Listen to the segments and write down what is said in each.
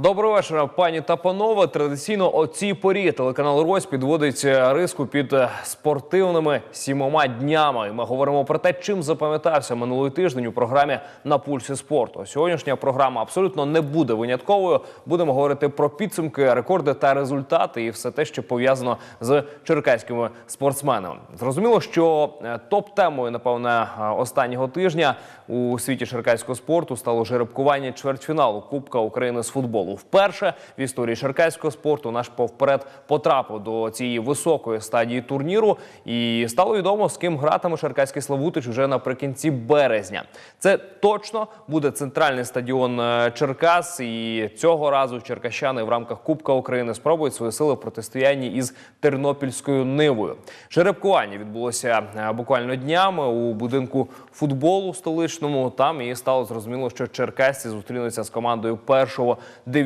Доброго вечора, пані та панове. Традиційно о цій порі телеканал Рось підводить е, риску під е, спортивними сімома днями. Ми говоримо про те, чим запам'ятався минулий тиждень у програмі на пульсі спорту. Сьогоднішня програма абсолютно не буде винятковою. Будемо говорити про підсумки, рекорди та результати, і все те, що пов'язано з черкаськими спортсменами. Зрозуміло, що е, топ-темою, напевне, останнього тижня у світі черкаського спорту стало жеребкування чвертьфіналу Кубка України з футболу. Вперше в історії черкаського спорту наш повперед потрапив до цієї високої стадії турніру, і стало відомо, з ким гратиме черкаський Славутич уже наприкінці березня. Це точно буде центральний стадіон е, Черкас. І цього разу черкащани в рамках Кубка України спробують свої сили в протистоянні із тернопільською нивою. Жеребкування відбулося е, буквально днями у будинку футболу столичному. Там і стало зрозуміло, що черкасці зустрінуться з командою першого дивізіону.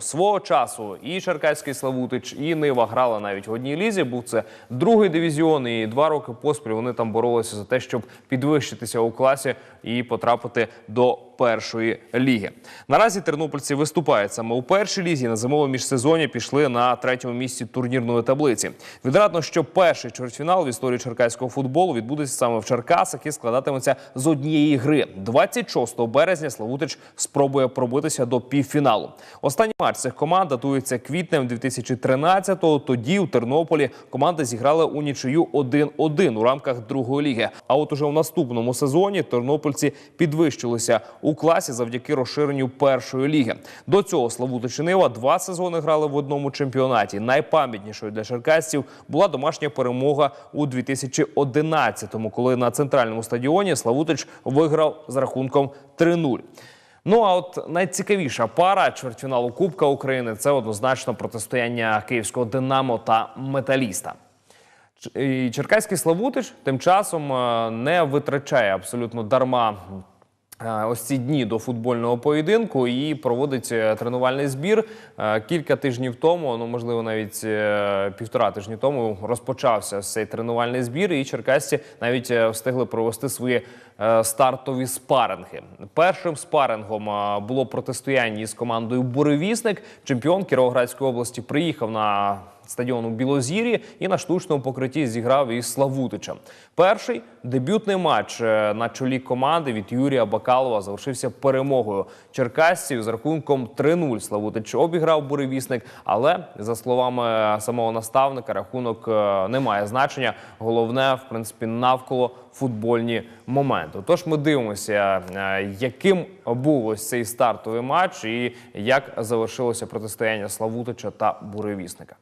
Свого часу і Черкаський Славутич, і Нива грали навіть в одній лізі. Був це другий дивізіон, і два роки поспіль вони там боролися за те, щоб підвищитися у класі і потрапити до першої ліги. Наразі тернопільці виступають саме у першій лізі. На зимовому міжсезоні пішли на третьому місці турнірної таблиці. Відрадно, що перший чвертьфінал в історії черкаського футболу відбудеться саме в Черкасах і складатиметься з однієї гри. 26 березня Славутич спробує пробитися до півфіналу. Останній матч цих команд датується квітнем 2013-го. Тоді у Тернополі команди зіграли у нічию 1-1 у рамках другої ліги. А от уже в наступному сезоні тернопільці підвищилися у класі завдяки розширенню першої ліги. До цього Славутич і Нива два сезони грали в одному чемпіонаті. Найпам'ятнішою для черкасців була домашня перемога у 2011-му, коли на центральному стадіоні Славутич виграв з рахунком 3-0. Ну а от найцікавіша пара чвертьфіналу Кубка України це однозначно протистояння київського Динамо та Металіста. Черкаський Славутич тим часом е, не витрачає абсолютно дарма. Е, Ось ці дні до футбольного поєдинку і проводить тренувальний збір. Е, Кілька тижнів тому, ну можливо, навіть е, півтора тижні тому розпочався цей тренувальний збір, і черкасці навіть встигли провести свої стартові спаринги. Першим спарингом було протистояння із командою Буревісник. Чемпіон Кіровоградської області приїхав на стадіон у Білозір'ї і на штучному покритті зіграв із Славутичем. Перший дебютний матч е, на чолі команди від Юрія Бакалова завершився перемогою черкасців з рахунком 3-0. Славутич обіграв буревісник, але за словами самого наставника, рахунок е, не має значення. Головне, в принципі, навколо футбольні моменти. Тож ми дивимося, е, яким був ось цей стартовий матч і як завершилося протистояння Славутича та буревісника.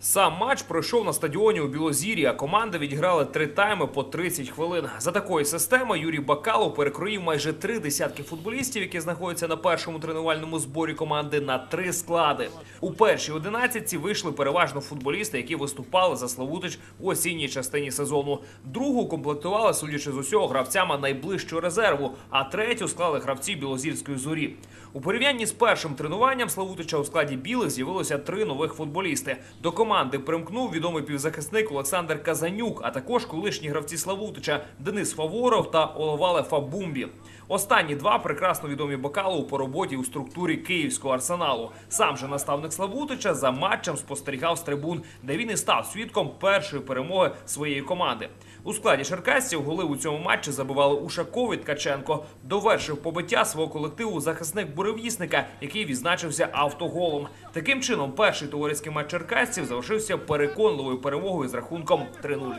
Сам матч пройшов на стадіоні у Білозір'ї, а команди відіграли три тайми по 30 хвилин. За такої системи Юрій Бакалов перекроїв майже три десятки футболістів, які знаходяться на першому тренувальному зборі команди на три склади. У першій одинадцятці вийшли переважно футболісти, які виступали за Славутич у осінній частині сезону. Другу комплектували, судячи з усього, гравцями найближчого резерву, а третю склали гравці Білозірської зорі. У порівнянні з першим тренуванням Славутича у складі білих з'явилося три нових футболісти. До команди примкнув відомий півзахисник Олександр Казанюк, а також колишні гравці Славутича Денис Фаворов та Оловале Фабумбі. Останні два прекрасно відомі Бакалову по роботі у структурі київського арсеналу. Сам же наставник Славутича за матчем спостерігав з трибун, де він і став свідком першої перемоги своєї команди. У складі черкасців голи у цьому матчі забивали Ушаков і Ткаченко. Довершив побиття свого колективу захисник буревісника, який відзначився автоголом. Таким чином, перший товариський матч черкасців завершився переконливою перемогою з рахунком 3-0.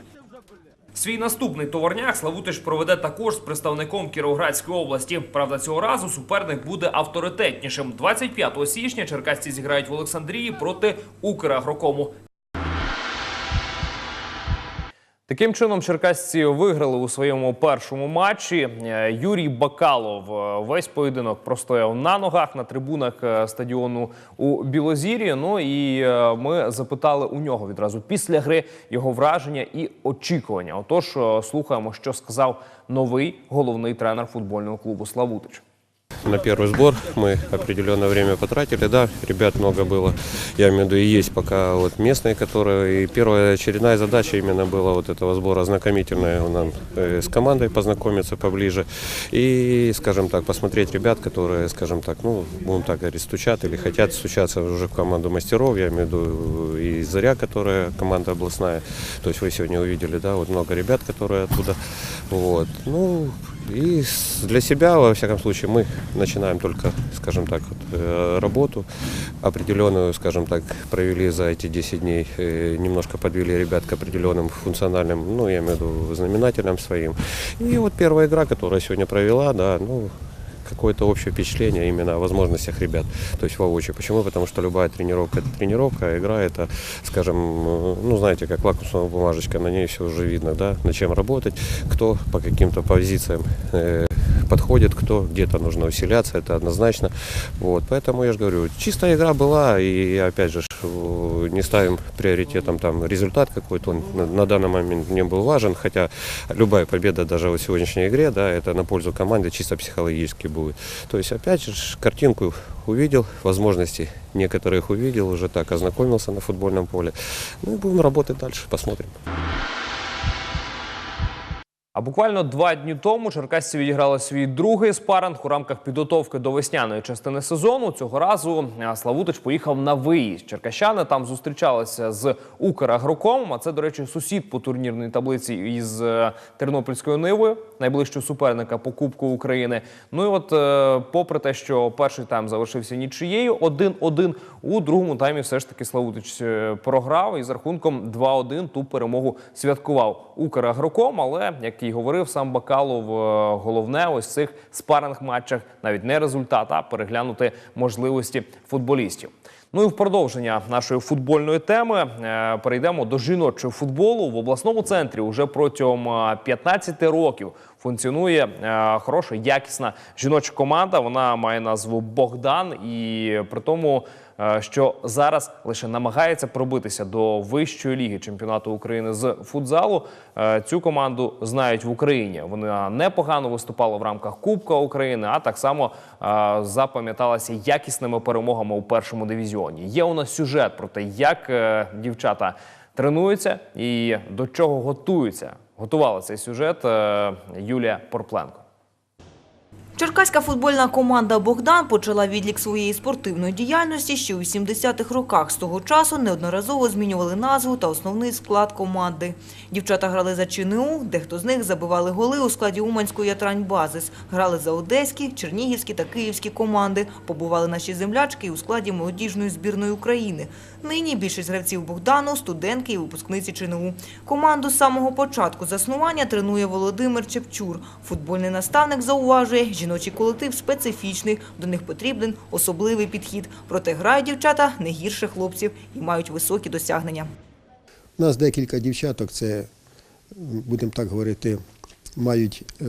Свій наступний товарняк Славутич проведе також з представником Кіровоградської області. Правда, цього разу суперник буде авторитетнішим. 25 січня черкасці зіграють в Олександрії проти Украгрокому. Таким чином, черкасці виграли у своєму першому матчі. Е, Юрій Бакалов е, весь поєдинок простояв на ногах на трибунах е, стадіону у Білозір'ї. Ну і ми запитали у нього відразу після гри його враження і очікування. Отож, слухаємо, що сказав новий головний тренер футбольного клубу Славутич. На первый сбор. Мы определенное время потратили, да, ребят много было. Я имею в виду и есть пока вот местные, которые... И первая очередная задача именно была вот этого сбора ознакомительная нам э, с командой познакомиться поближе. И, скажем так, посмотреть ребят, которые, скажем так, ну, будем так говорить, стучат или хотят стучаться уже в команду мастеров. Я имею в виду и Заря, которая команда областная. То есть вы сегодня увидели, да, вот много ребят, которые оттуда. Вот. Ну, и с- для себя, во всяком случае, мы начинаем только, скажем так, вот, э, работу определенную, скажем так, провели за эти 10 дней, э, немножко подвели ребят к определенным функциональным, ну, я имею в виду, знаменателям своим. И вот первая игра, которая сегодня провела, да, ну, какое-то общее впечатление именно о возможностях ребят, то есть воочию. Почему? Потому что любая тренировка – это тренировка, а игра – это, скажем, э, ну, знаете, как лакмусовая бумажечка, на ней все уже видно, да, на чем работать, кто по каким-то позициям э, подходит, кто где-то нужно усиляться, это однозначно. Вот, поэтому я же говорю, чистая игра была, и опять же, э, не ставим приоритетом там результат какой-то, он на, на данный момент не был важен, хотя любая победа даже в сегодняшней игре, да, это на пользу команды чисто психологически будет. То есть, опять же, картинку увидел, возможности некоторых увидел, уже так ознакомился на футбольном поле. Ну и будем работать дальше, посмотрим. А буквально два дні тому черкасці відіграли свій другий спаринг у рамках підготовки до весняної частини сезону. Цього разу е, Славутич поїхав на виїзд. Черкащани там зустрічалися з Украгрокомом. А це, до речі, сусід по турнірній таблиці із е, Тернопільською Нивою, найближчого суперника по Кубку України. Ну і от, е, попри те, що перший тайм завершився нічиєю, 1-1, у другому таймі все ж таки Славутич програв і з рахунком 2-1 ту перемогу святкував Украгроком. Але як і говорив сам Бакалов, е, головне ось цих спаринг матчах навіть не результат, а переглянути можливості футболістів. Ну і в продовження нашої футбольної теми е, перейдемо до жіночого футболу в обласному центрі. Уже протягом е, 15 років функціонує е, хороша, якісна жіноча команда. Вона має назву Богдан, і при тому, е, що зараз лише намагається пробитися до вищої ліги чемпіонату України з футзалу. е, Цю команду знають в Україні. Вона непогано виступала в рамках Кубка України, а так само е, запам'яталася якісними перемогами у першому дивізіоні. Є у нас сюжет про те, як е, дівчата тренуються і до чого готуються. Готувала цей сюжет е, Юлія Порпленко. Черкаська футбольна команда «Богдан» почала відлік своєї спортивної діяльності ще у 70-х роках. З того часу неодноразово змінювали назву та основний склад команди. Дівчата грали за ЧНУ, дехто з них забивали голи у складі Уманської «Ятрань-Базис». Грали за одеські, чернігівські та київські команди. Побували наші землячки і у складі молодіжної збірної України. Нині більшість гравців «Богдану» – студентки і випускниці ЧНУ. Команду з самого початку заснування тренує Володимир Чепчур. Футбольний наставник зауважує, жіночий колектив специфічний, до них потрібен особливий підхід. Проте грають дівчата не гірше хлопців і мають високі досягнення. У нас декілька дівчаток, це, будемо так говорити, мають е,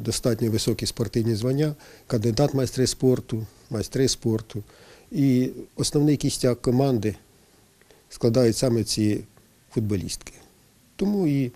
достатньо високі спортивні звання, кандидат майстри спорту, майстри спорту. І основний кістяк команди складають саме ці футболістки. Тому і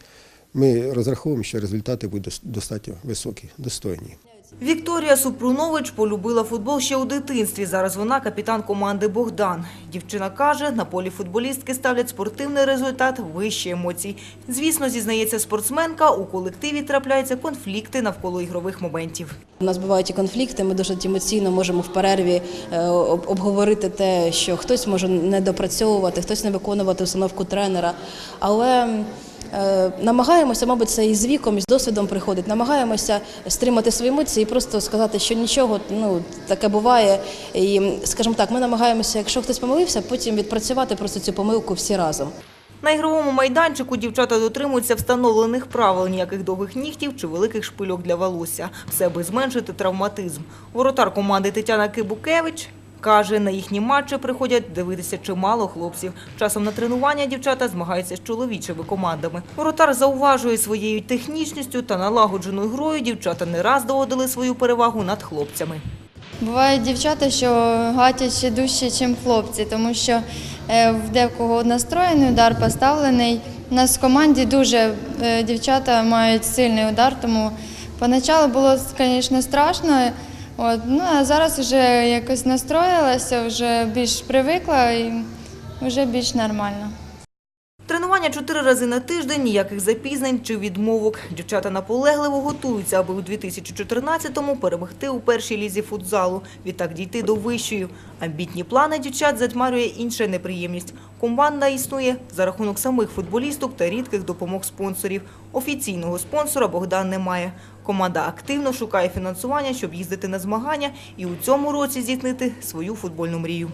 ми розраховуємо, що результати будуть достатньо високі, достойні. Вікторія Супрунович полюбила футбол ще у дитинстві. Зараз вона капітан команди «Богдан». Дівчина каже, на полі футболістки ставлять спортивний результат вище емоцій. Звісно, зізнається спортсменка, у колективі трапляються конфлікти навколо ігрових моментів. У нас бувають і конфлікти. Ми дуже емоційно можемо в перерві е, обговорити те, що хтось може не допрацьовувати, хтось не виконувати установку тренера. Але намагаємося, мабуть, це і з віком, і з досвідом приходить. Намагаємося стримати свої емоції і просто сказати, що нічого, ну таке буває. І, скажімо так, ми намагаємося, якщо хтось помилився, потім відпрацювати просто цю помилку всі разом. На ігровому майданчику дівчата дотримуються встановлених правил, ніяких довгих нігтів чи великих шпильок для волосся. Все аби зменшити травматизм. Воротар команди Тетяна Кибукевич каже, на їхні матчі приходять дивитися чимало хлопців. Часом на тренування дівчата змагаються з чоловічими командами. Воротар зауважує своєю технічністю та налагодженою грою дівчата не раз доводили свою перевагу над хлопцями. Бувають дівчата, що гатять ще дужче, ніж хлопці, тому що е, в декого одностроєний удар поставлений. У нас в команді дуже е, дівчата мають сильний удар, тому поначалу було, звісно, страшно, От, ну а зараз вже якось настроїлася, вже більш привикла і вже більш нормально. Тренування чотири рази на тиждень, ніяких запізнень чи відмовок. Дівчата наполегливо готуються, аби у 2014-му перемогти у першій лізі футзалу, відтак дійти до вищої. Амбітні плани дівчат затьмарює інша неприємність. Команда існує за рахунок самих футболісток та рідких допомог спонсорів. Офіційного спонсора Богдан не має. Команда активно шукає фінансування, щоб їздити на змагання і у цьому році здійснити свою футбольну мрію.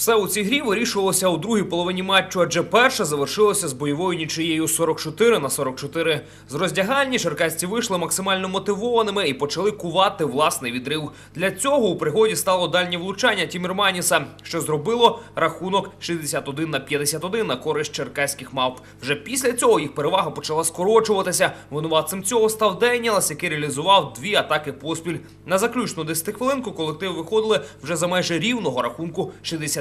Все у цій грі вирішувалося у другій половині матчу, адже перша завершилася з бойовою нічиєю 44 на 44. З роздягальні черкасці вийшли максимально мотивованими і почали кувати власний відрив. Для цього у пригоді стало дальнє влучання Тімірманіса, що зробило рахунок 61 на 51 на користь черкаських мавп. Вже після цього їх перевага почала скорочуватися. Винуватцем цього став Деніелас, який реалізував дві атаки поспіль. На заключну 10 хвилинку колективи виходили вже за майже рівного рахунку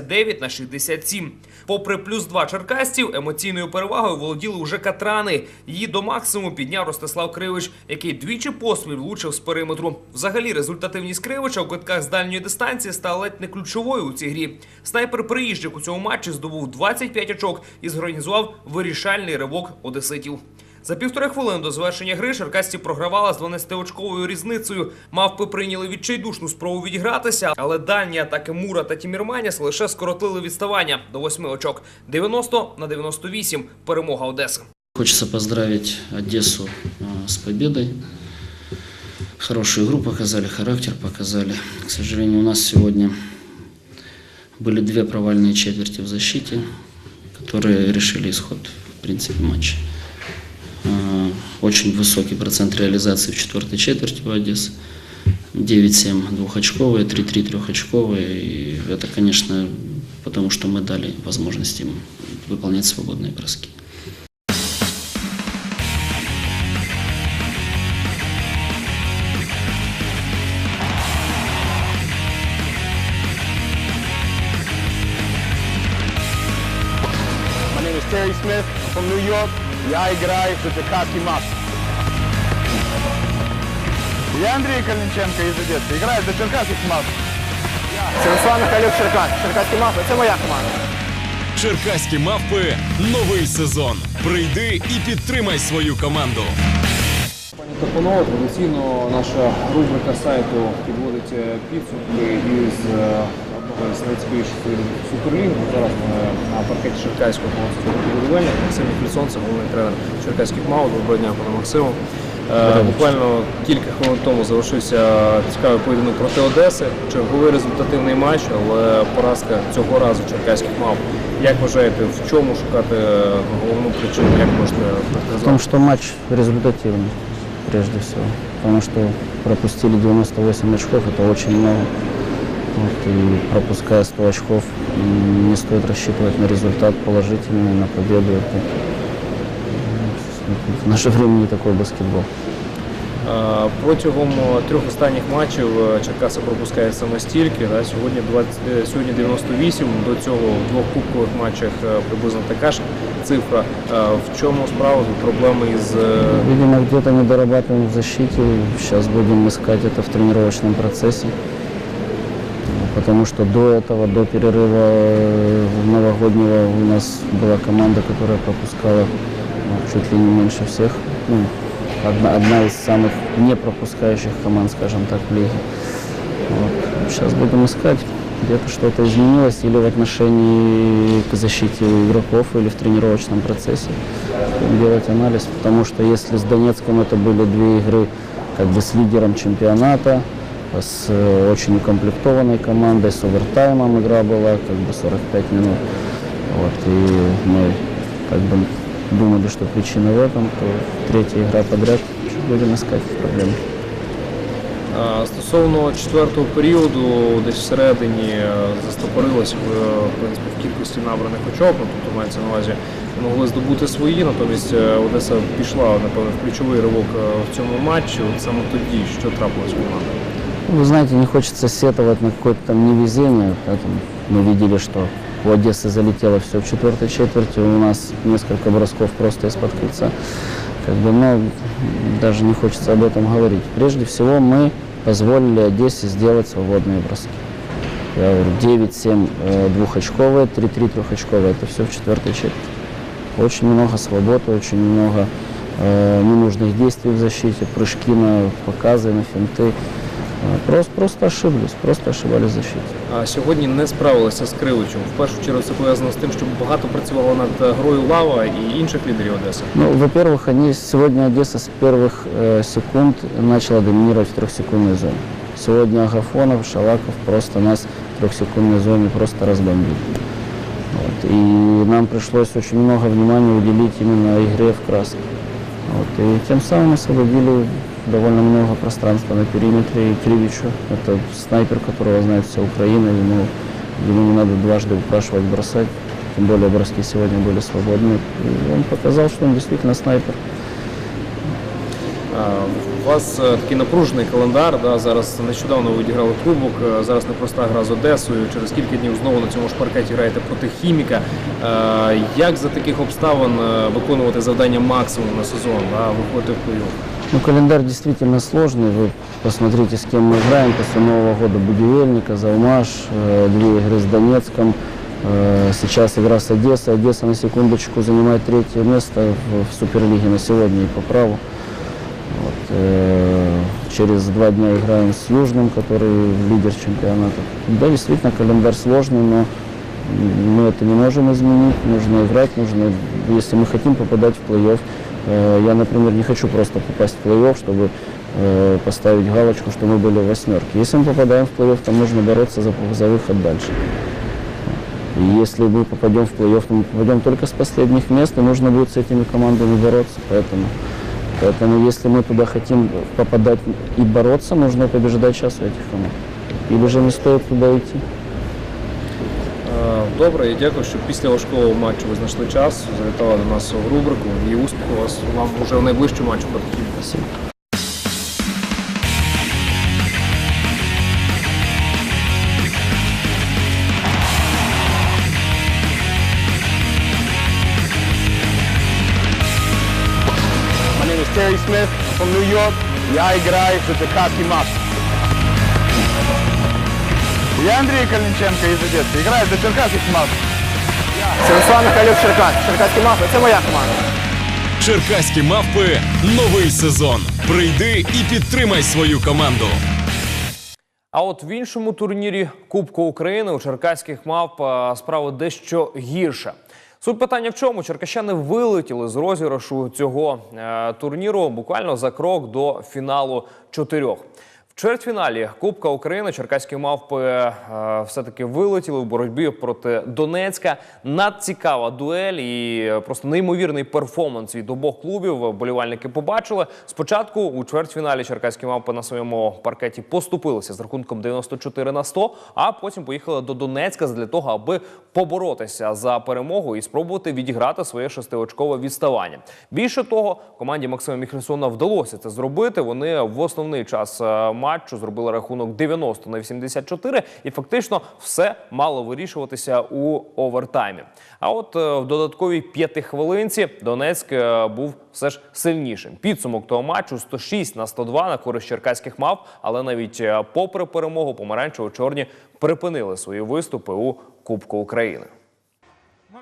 69 на 67. Попри плюс два черкасців, емоційною перевагою володіли уже катрани. Її до максимуму підняв Ростислав Кривич, який двічі поспіль влучив з периметру. Взагалі, результативність Кривича у китках з дальньої дистанції стала ледь не ключовою у цій грі. Снайпер приїжджик у цьому матчі здобув 25 очок і зорганізував вирішальний ривок одеситів. За півтори хвилини до завершення гри черкасці програвала з 12-очковою різницею. Мавпи прийняли відчайдушну спробу відігратися, але дальні атаки Мура та Тімірманіс лише скоротили відставання до 8 очок. 90 на 98. Перемога Одеси. Хочется поздравить Одессу э, с победой. Хорошую игру показали, характер показали. К сожалению, у нас сегодня были две провальные четверти в защите, которые решили исход, в принципе, матча. Э, Очень высокий процент реализации в четвертой четверти у Одессы. 9-7 двухочковые, 3-3 трехочковые. И это, конечно, потому что мы дали возможность им выполнять свободные броски. Terry Smith from New York. Я играю за Черкасский Мас. Я Андрей Калинченко из Одессы. Играю за Черкасский Мас. Це Руслан Михайлюк Черкас. Черкаський Мас. Це моя команда. Черкаські мавпи новий сезон. Прийди і підтримай свою команду. Пані Топонова, традиційно наша рубрика сайту підводить е, підсумки із видів Суперліги. Зараз ми на паркеті Черкаського будівельника. Максим Міхлісон, це головний тренер Черкаських МАУ. Доброго дня, пане Максиму. Е, Буквально кілька хвилин тому завершився цікавий поєдинок проти Одеси. Черговий результативний матч, але поразка цього разу черкаських мав. Як вважаєте, в чому шукати е, головну причину? Як можете В том, характеризувати? что матч результативный, прежде всего. Потому что пропустили 98 очков, это очень много. Вот, и пропуская 100 очков, м, не стоит рассчитывать на результат положительный, на победу. Это, м, в наше время не такой баскетбол. Е, Протягом е, трьох останніх матчів е, Черкаси пропускає саме стільки. Да? Сьогодні, 20, е, сьогодні 98, до цього в двох кубкових матчах е, приблизно така ж цифра. Е, В чому справа тут проблеми із е, Видимо, где-то не дорабатываем в защите. Сейчас будем искать это в тренировочном процессе. Потому что до этого, до перерыва э, новогоднего у нас была команда, которая пропускала ну, чуть ли не меньше всех. Ну, одна, одна из самых не пропускающих команд, скажем так, в лиге. Вот. Сейчас будем искать. Где-то что-то изменилось или в отношении к защите игроков, или в тренировочном процессе. Будем делать анализ, потому что если с Донецком это были две игры как бы с лидером чемпионата, с э, очень укомплектованной командой, с овертаймом игра была, как бы 45 минут. Вот, и мы как бы думали, что причина в этом, то третья игра подряд будем искать проблемы. А, Стосовно четвертого періоду, десь всередині е, застопорилось в, в принципі в кількості набраних очок. Ну, тобто мається на увазі не могли здобути свої. Натомість е, Одеса пішла напевно в ключовий ривок е, в цьому матчі. От саме тоді, що трапилось у команди? Ну, Вы знаете, не хочется сетовать на какое-то там невезение, поэтому мы видели, что У Одессы залетело все в четвертой четверти, у нас несколько бросков просто из-под кольца. Как бы, ну, даже не хочется об этом говорить. Прежде всего, мы позволили Одессе сделать свободные броски. Я говорю, 9-7 э, двухочковые, 3-3 трехочковые. Это все в четвертой четверти. Очень много свободы, очень много э, ненужных действий в защите, прыжки на показы, на финты. Э, Просто, просто ошиблись, просто ошибались в защите. А сьогодні не справилися з Кривичем. В першу чергу це пов'язано з тим, що багато працювало над грою лава і інших лідерів Одеси. Ну, во-первых, они сегодня Одесса с первых э, секунд начала доминировать в трехсекундной зоне. Сегодня Агафонов, Шалаков просто нас в трехсекундной зоне просто разбомбили. Вот. И нам пришлось очень много внимания уделить именно игре в краске. Вот. И тем самым освободили довольно много пространства на периметре. И Кривичу, это снайпер, которого знает вся Украина, ему, ему не надо дважды упрашивать бросать. Тем более броски сегодня были свободны. И он показал, что он действительно снайпер. А, У вас е, такий напружений календар. Да, зараз нещодавно ви відіграли кубок. е, Зараз непроста гра з Одесою. Через кілька днів знову на цьому ж паркеті граєте проти хіміка. Е, Як за таких обставин е, виконувати завдання максимум на сезон, да, виходити в плей-офф? Ну, календарь действительно сложный. Вы посмотрите, с кем мы играем. После Нового года Будивельника, Залмаш, э, две игры с Донецком. Э, Сейчас игра с Одессой. Одесса на секундочку занимает третье место в, в Суперлиге на сегодня и по праву. Вот, э, Через два дня играем с Южным, который лидер чемпионата. Да, действительно, календарь сложный, но мы это не можем изменить. Нужно играть, нужно, если мы хотим попадать в плей-офф. Э, Я, например, не хочу просто попасть в плей-офф, чтобы э, поставить галочку, что мы были в восьмерке. Если мы попадаем в плей-офф, то нужно бороться за, за выход дальше. И если мы попадем в плей-офф, то мы попадем только с последних мест, и нужно будет с этими командами бороться. Поэтому, поэтому если мы туда хотим попадать и бороться, нужно побеждать сейчас у этих команд. Или же не стоит туда идти. Добре, і дякую, що після важкого матчу ви знайшли час, завітали до нас в рубрику. І успіху вас вам вже в найближчому матчу проти is Terry Smith from New York. Я играю за Черкасский Мав. Я Андрей Калинченко из Одессы. Играю за Черкасский Мав. Станислав Михайлюк Черкас. Черкасский Мав. Це моя команда. Черкаські мавпи новий сезон. Прийди і підтримай свою команду. А от в іншому турнірі Кубку України у черкаських мав е, справа дещо гірша. Суть питання в чому? Черкащани вилетіли з розіграшу цього е, турніру буквально за крок до фіналу чотирьох. В чвертьфіналі Кубка України черкаські мавпи е, все-таки вилетіли у боротьбі проти Донецька. Надцікава дуель і е, просто неймовірний перформанс від обох клубів. Болівальники побачили. Спочатку у чвертьфіналі черкаські мавпи на своєму паркеті поступилися з рахунком 94 на 100, а потім поїхали до Донецька для того, аби поборотися за перемогу і спробувати відіграти своє шестиочкове відставання. Більше того, команді Максима Міхельсона вдалося це зробити. Вони в основний час е, матчу зробили рахунок 90 на 84, і фактично все мало вирішуватися у овертаймі. А от е, в додатковій п'ятихвилинці Донецьк е, був все ж сильнішим. Підсумок того матчу 106 на 102 на користь черкаських мав, але навіть е, попри перемогу помаранчево-чорні припинили свої виступи у Кубку України.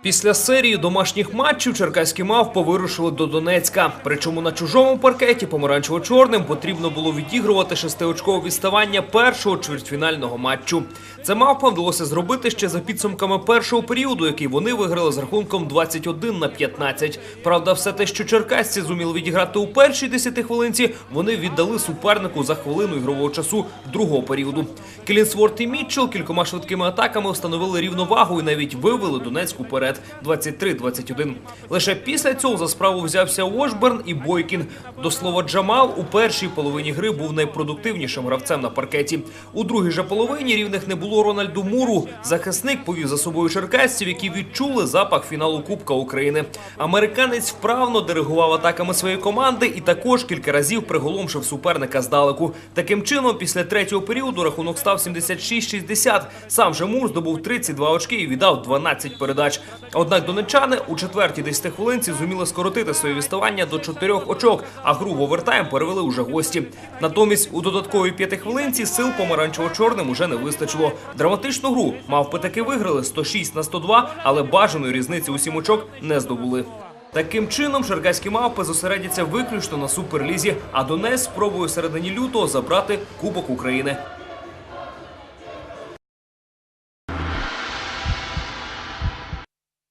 Після серії домашніх матчів черкаські мавпи вирушили до Донецька. Причому на чужому паркеті помаранчево-чорним потрібно було відігрувати шестиочкове відставання першого чвертьфінального матчу. Це мавпам вдалося зробити ще за підсумками першого періоду, який вони виграли з рахунком 21 на 15. Правда, все те, що черкасці зуміли відіграти у першій десятихвилинці, вони віддали супернику за хвилину ігрового часу другого періоду. Кілінсворт і Мітчелл кількома швидкими атаками встановили рівновагу і навіть вивели Донецьку вперед 23-21. Лише після цього за справу взявся Ошберн і Бойкін. До слова, Джамал у першій половині гри був найпродуктивнішим гравцем на паркеті. У другій же половині рівних не було Рональду Муру. Захисник повів за собою черкасців, які відчули запах фіналу Кубка України. Американець вправно диригував атаками своєї команди і також кілька разів приголомшив суперника здалеку. Таким чином, після третього періоду рахунок став 76-60. Сам же Мур здобув 32 очки і віддав 12 передач. Однак донечани у четвертій 10 хвилинці зуміли скоротити своє відставання до 4 очок, а гру в овертайм перевели уже гості. Натомість у додатковій п'яти хвилинці сил помаранчево-чорним уже не вистачило. Драматичну гру мавпи таки виграли 106 на 102, але бажаної різниці у сім очок не здобули. Таким чином, черкаські мавпи зосередяться виключно на суперлізі, а Донець спробує середині лютого забрати Кубок України.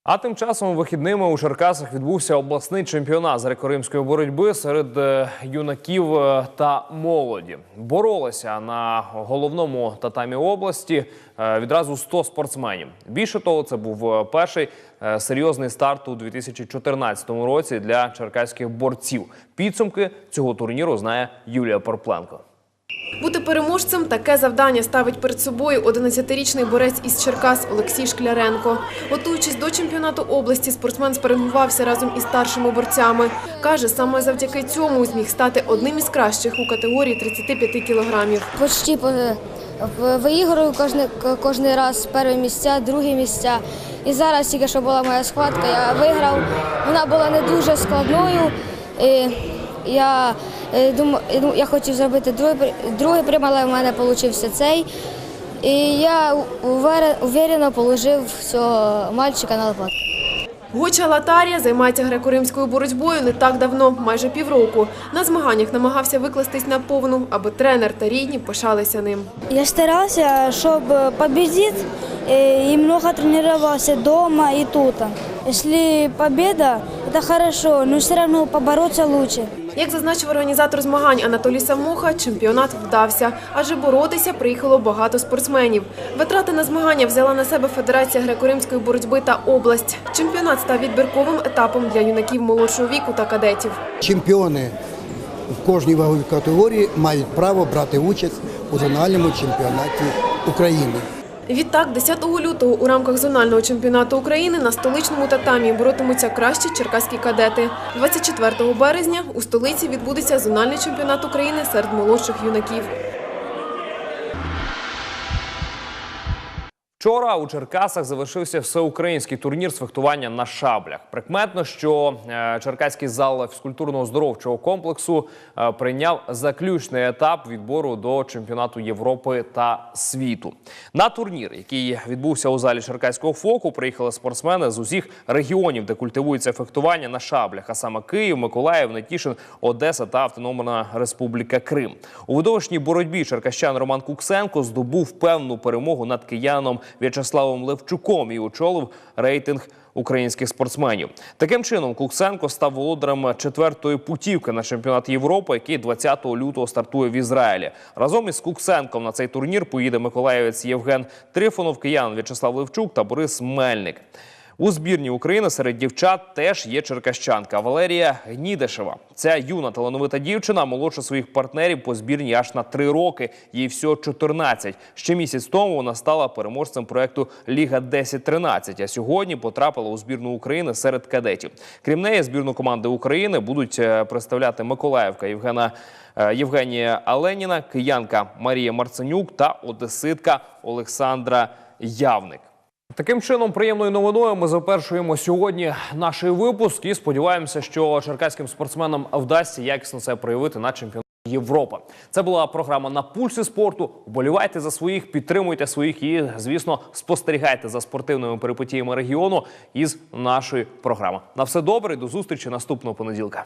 А тим часом вихідними у Черкасах відбувся обласний чемпіонат з греко-римської боротьби серед е, юнаків е, та молоді. Боролися на головному татамі області е, відразу 100 спортсменів. Більше того, це був перший серйозний старт у 2014 році для черкаських борців. Підсумки цього турніру знає Юлія Порпленко. Бути переможцем таке завдання ставить перед собою 11-річний борець із Черкас Олексій Шкляренко. Готуючись до чемпіонату області, спортсмен спарингувався разом із старшими борцями. Каже, саме завдяки цьому зміг стати одним із кращих у категорії 35 кілограмів. почти виіграю кожен, кожен раз перші місця, другі місця. І зараз тільки що була моя схватка, я виграв. Вона була не дуже складною. я, е, думаю, я хотів зробити другий, при- другий прийм, але в мене вийшов цей. І я увер- уверено положив цього мальчика на лопатку. Гоча Латарія займається греко-римською боротьбою не так давно, майже півроку. На змаганнях намагався викластись на повну, аби тренер та рідні пишалися ним. Я старался, чтобы победить, э, и много тренировался дома и тут. Если победа, это хорошо, но все равно побороться лучше. Як зазначив організатор змагань Анатолій Самуха, чемпіонат вдався, адже боротися приїхало багато спортсменів. Витрати на змагання взяла на себе Федерація греко-римської боротьби та область. Чемпіонат став відбірковим етапом для юнаків молодшого віку та кадетів. Чемпіони в кожній ваговій категорії мають право брати участь у зональному чемпіонаті України. Відтак, 10 лютого у рамках зонального чемпіонату України на столичному татамі боротимуться кращі черкаські кадети. 24 березня у столиці відбудеться зональний чемпіонат України серед молодших юнаків. Вчора у Черкасах завершився всеукраїнський турнір з фехтування на шаблях. Прикметно, що е, Черкаський зал фізкультурно-оздоровчого комплексу е, прийняв заключний етап відбору до чемпіонату Європи та світу. На турнір, який відбувся у залі Черкаського фоку, приїхали спортсмени з усіх регіонів, де культивується фехтування на шаблях, а саме Київ, Миколаїв, Нетішин, Одеса та Автономна Республіка Крим. У видовищній боротьбі черкащан Роман Куксенко здобув певну перемогу над кияном В'ячеславом Левчуком і очолив рейтинг українських спортсменів. Таким чином, Куксенко став володарем четвертої путівки на чемпіонат Європи, який 20 лютого стартує в Ізраїлі. Разом із Куксенком на цей турнір поїде миколаївець Євген Трифонов, киян В'ячеслав Левчук та Борис Мельник. У збірні України серед дівчат теж є черкащанка Валерія Гнідешева. Ця юна талановита дівчина молодша своїх партнерів по збірні аж на три роки. Їй всього 14. Ще місяць тому вона стала переможцем проекту Ліга 10-13, а сьогодні потрапила у збірну України серед кадетів. Крім неї, збірну команди України будуть е, представляти Миколаївка Євгена е, Євгенія Аленіна, киянка Марія Марценюк та одеситка Олександра Явник. Таким чином, приємною новиною ми завершуємо сьогодні наш випуск і сподіваємося, що черкаським спортсменам вдасться якісно себе проявити на чемпіонаті Європи. Це була програма на пульсі спорту. Вболівайте за своїх, підтримуйте своїх і, звісно, спостерігайте за спортивними перипетіями регіону із нашої програми. На все добре, до зустрічі наступного понеділка.